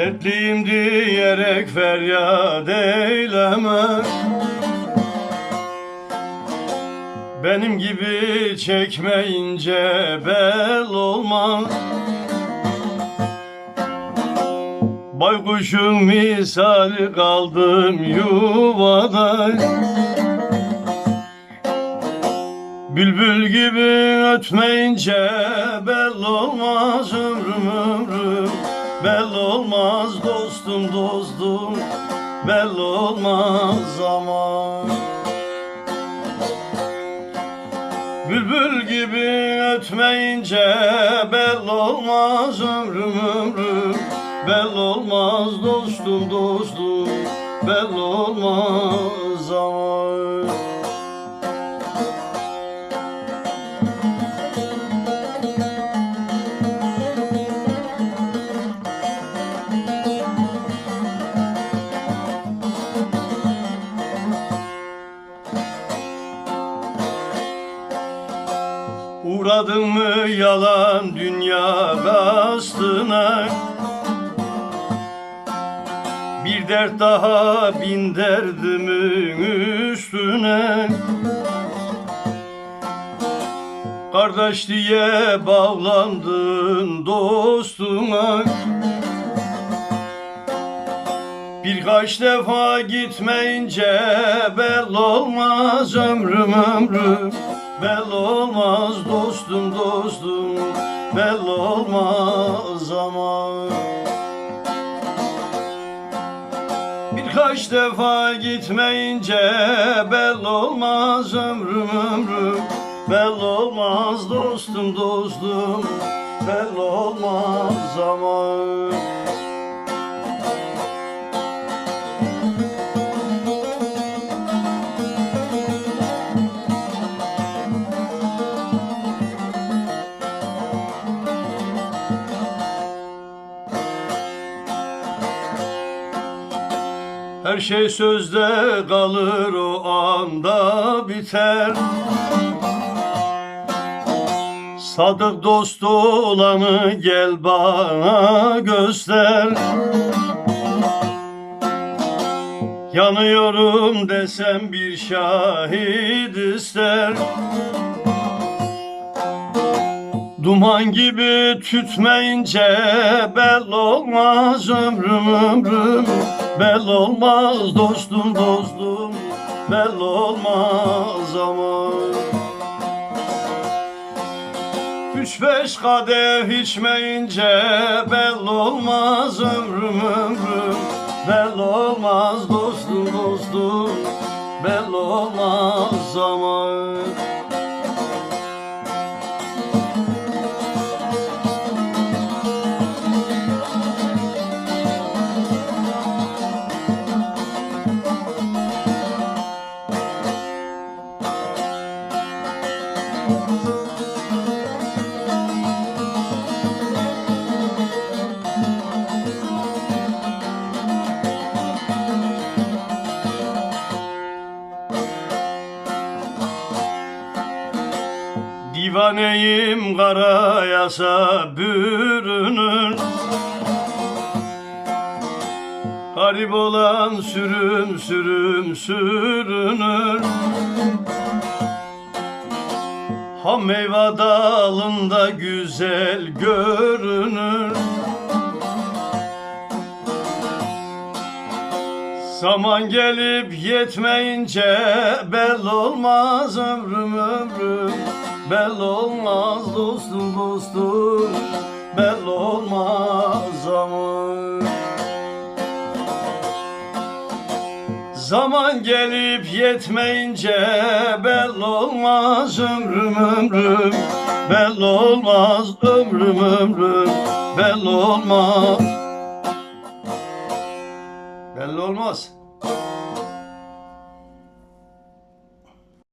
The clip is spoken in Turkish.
Dertliyim diyerek feryat eyleme Benim gibi çekmeyince bel olmaz Baykuşun misali kaldım yuvada. Bülbül gibi ötmeyince bel olmaz ömrüm ömrüm Bel olmaz dostum dostum. Bel olmaz ama Bülbül gibi ötmeyince bel olmaz ömrüm ömrüm. Bel olmaz dostum dostum. Bel olmaz ama Uğradın mı yalan dünya gastına Bir dert daha bin derdimin üstüne. Kardeş diye bağlandın dostuna Birkaç defa gitmeyince bel olmaz ömrüm ömrüm Bel olmaz dostum dostum. Bel olmaz ama Birkaç defa gitmeyince bel olmaz ömrüm ömrüm. Bel olmaz dostum dostum. Bel olmaz ama Her şey sözde kalır o anda biter. Sadık dost olanı gel bana göster. Yanıyorum desem bir şahit ister. Duman gibi tütmeyince bel olmaz ömrüm ömrüm Bel olmaz dostum dostum. Bel olmaz ama Üç beş kadeh içmeyince bel olmaz ömrüm ömrüm. Bel olmaz dostum dostum. Bel olmaz ama Divaneyim kara yasa bürünür Garip olan sürüm sürüm sürünür Ham meyve dalında güzel görünür. Zaman gelip yetmeyince bel olmaz ömrüm ömrüm Bel olmaz dostum dostum. Bel olmaz ama Zaman gelip yetmeyince bel olmaz ömrüm ömrüm. Bel olmaz ömrüm ömrüm. Bel olmaz. Belli olmaz.